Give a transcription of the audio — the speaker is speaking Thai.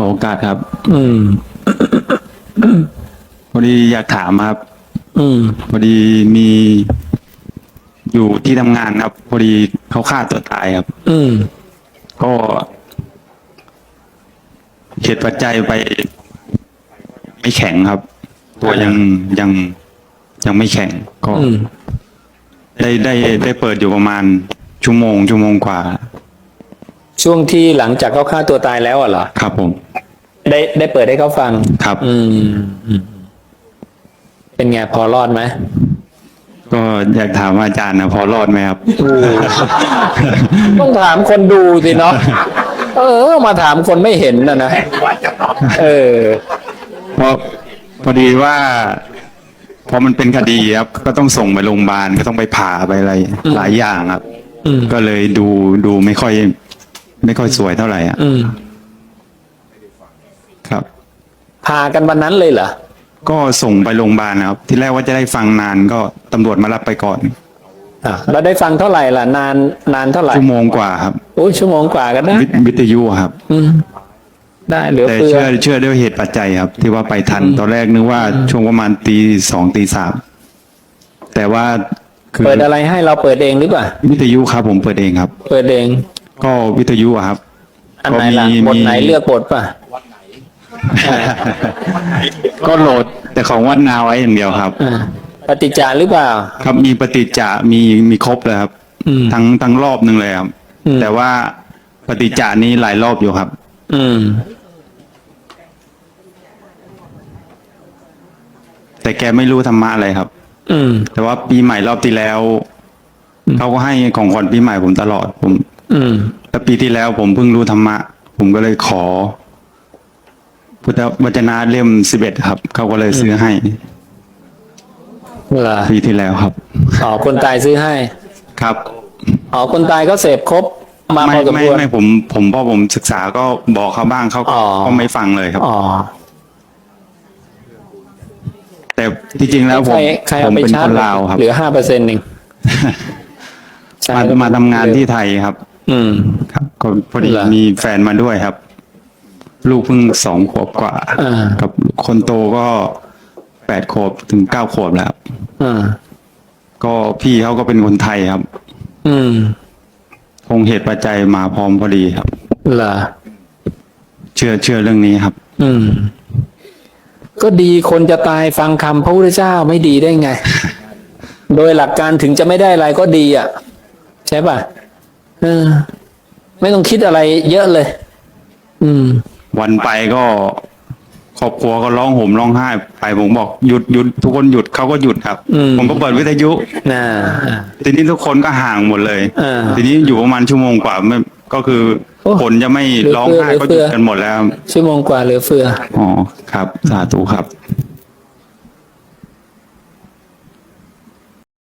ขอโอกาสครับ อืม พอดีอยากถามครับ อืม พอดีมีอยู่ที่ทำงานครับ พอดีเขาฆ่าตัวตายครับ อืม ก็เหตุปัจจัยไป ไม่แข็งครับ ตัวยังยังยังไม่แข็ง ก็อืม ได้ได้ได้เปิดอยู่ประมาณชั่วโมงชั่วโมงกว่า ช่วงที่หลังจากเขาฆ่าตัวตายแล้วอะเหรอ ครับผม ได้ได้เปิดให้เขาฟัง ครับ อืมอืมเป็นไงพอรอดไหมก็อยากถามอาจารย์นะพอรอดไหมครับ ต้องถามคนดูสิเนาะเออ มาถามคนไม่เห็นนะนะเออเพราะพอดีว่าพอมันเป็นคดีครับ ก็ต้องส่งไปโรงพยาบาลก็ต้องไปผ่าไปอะไร หลายอย่างครับอืมก็เลยดูดูไม่ค่อย ไม่ค่อยสวยเท่าไหร่อะ อืม ครับ พากันวันนั้นเลยเหรอ ก็ส่งไปโรงพยาบาลนะครับ ที่แรกว่าจะได้ฟังนานก็ตำรวจมารับไปก่อนอะเราได้ฟังเท่าไหร่ล่ะ นานนานเท่าไหร่ชั่วโมงกว่าครับโอ้ยชั่วโมงกว่ากันนะวิวิทยุครับ อืมได้เหลือแต่เฟือเชื่อเชื่อด้วยเหตุปัจจัยครับ ที่ว่าไปทันตอนแรกนึกว่าช่วงประมาณตีสองตีสามแต่ว่าคือเปิดอะไรให้เราเปิดเองหรือเปล่าวิทยุครับผมเปิดเองครับ เปิดเอง ก็วิทยุอะครับอันไหนล่ะก็มีบทไหนมีเลือกบทป่ะ ก็โหลดแต่ของวัดนาไว้อย่างเดียวครับ อ่าปฏิจจาหรือเปล่า ครับมีปฏิจจะมีมีครบเลยครับ อืม ทั้งทั้งรอบหนึ่งเลยครับ อืม แต่ว่าปฏิจจานี้หลายรอบอยู่ครับ อืม แต่แกไม่รู้ธรรมะอะไรครับ อืม แต่ว่าปีใหม่รอบที่แล้วเขาก็ให้ของขวัญปีใหม่ผมตลอดผมอืม แล้วปีที่แล้วผมเพิ่งรู้ธรรมะ ผมก็เลยขอ พุทธวจนะเล่มสิบเอ็ดครับ เขาก็เลยซื้อให้เหรอปีที่แล้วครับอ๋อคนตายซื้อให้ ครับอ๋อคนตายก็เสพครบมาพไม่อสมไม่ควรไม่ผมผมพอผมศึกษาก็บอกเขาบ้างเขาก็อ๋อก็ไม่ฟังเลยครับอ๋อแต่ที่จริงแล้วผมใครใครผเอามไปเป็นชาคร์จนลาวครับเหลือห้าเปอร์เซ็นต์เองใช่มามาทำงานที่ไทยครับ อืมครับก็พอดีเหรอมีแฟนมาด้วยครับ ลูกเพิ่งสองขวบกว่าอ่า กับคนโตก็แปดขวบถึงเก้าขวบแล้วครับอ่า ก็พี่เขาก็เป็นคนไทยครับ อืมคงเหตุปัจจัยมาพร้อมพอดีครับ เหรอเชื่อเชื่อเรื่องนี้ครับ อืม ก็ดีคนจะตายฟังคำพระพุทธเจ้าไม่ดีได้ไง โดยหลักการถึงจะไม่ได้อะไรก็ดีอะ ใช่ป่ะเออ ไม่ต้องคิดอะไรเยอะเลย อืม วันไปก็ครอบครัวก็ร้องห่มร้องไห้ไปผมบอกหยุดหยุดทุกคนหยุดเขาก็หยุดครับ อืม ผมก็เปิดวิทยุ น่าอ่าทีนี้ทุกคนก็ห่างหมดเลย อ่าทีนี้อยู่ประมาณชั่วโมงกว่าไม่ก็คือโอ้คนจะไม่ร้องไห้เหลือก็เฟืหยุอดกันหมดแล้วชั่วโมงกว่าเหลือเฟือ อ๋อครับ สาธุครับ